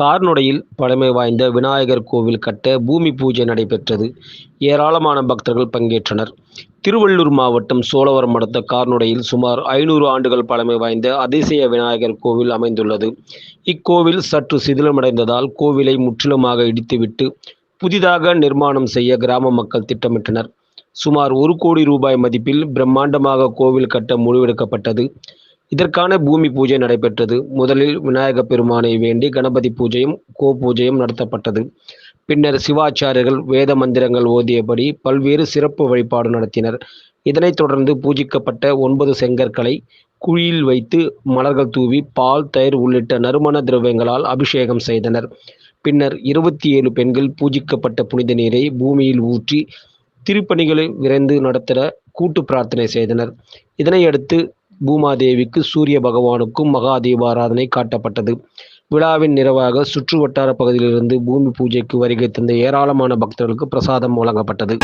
கார்நொடையில் பழமை வாய்ந்த விநாயகர் கோவில் கட்ட பூமி பூஜை நடைபெற்றது. ஏராளமான பக்தர்கள் பங்கேற்றனர். திருவள்ளூர் மாவட்டம் சோழவரம் அடுத்த கார்நொடையில் சுமார் ஐநூறு ஆண்டுகள் பழமை வாய்ந்த அதிசய விநாயகர் கோவில் அமைந்துள்ளது. இக்கோவில் சற்று சிதிலமடைந்ததால் கோவிலை முற்றிலுமாக இடித்துவிட்டு புதிதாக நிர்மாணம் செய்ய கிராம மக்கள் திட்டமிட்டனர். சுமார் ஒரு கோடி ரூபாய் மதிப்பில் பிரம்மாண்டமாக கோவில் கட்ட முடிவெடுக்கப்பட்டது. இதற்கான பூமி பூஜை நடைபெற்றது. முதலில் விநாயக பெருமானை வேண்டி கணபதி பூஜையும் கோ பூஜையும் நடத்தப்பட்டது. பின்னர் சிவாச்சாரியர்கள் வேத மந்திரங்கள் ஓதியபடி பல்வேறு சிறப்பு வழிபாடு நடத்தினர். இதனைத் தொடர்ந்து பூஜிக்கப்பட்ட ஒன்பது செங்கற்களை குழியில் வைத்து மலர்கள் தூவி பால் தயிர் உள்ளிட்ட நறுமண திரவியங்களால் அபிஷேகம் செய்தனர். பின்னர் இருபத்தி ஏழு பெண்கள் பூஜிக்கப்பட்ட புனித நீரை பூமியில் ஊற்றி திருப்பணிகளை விரைந்து நடத்திட கூட்டு பிரார்த்தனை செய்தனர். இதனையடுத்து பூமாதேவிக்கு சூரிய பகவானுக்கும் மகா தீபாராதனை காட்டப்பட்டது. விழாவின் நிறைவாக சுற்று வட்டார பகுதியிலிருந்து பூமி பூஜைக்கு வருகை தந்த ஏராளமான பக்தர்களுக்கு பிரசாதம் வழங்கப்பட்டது.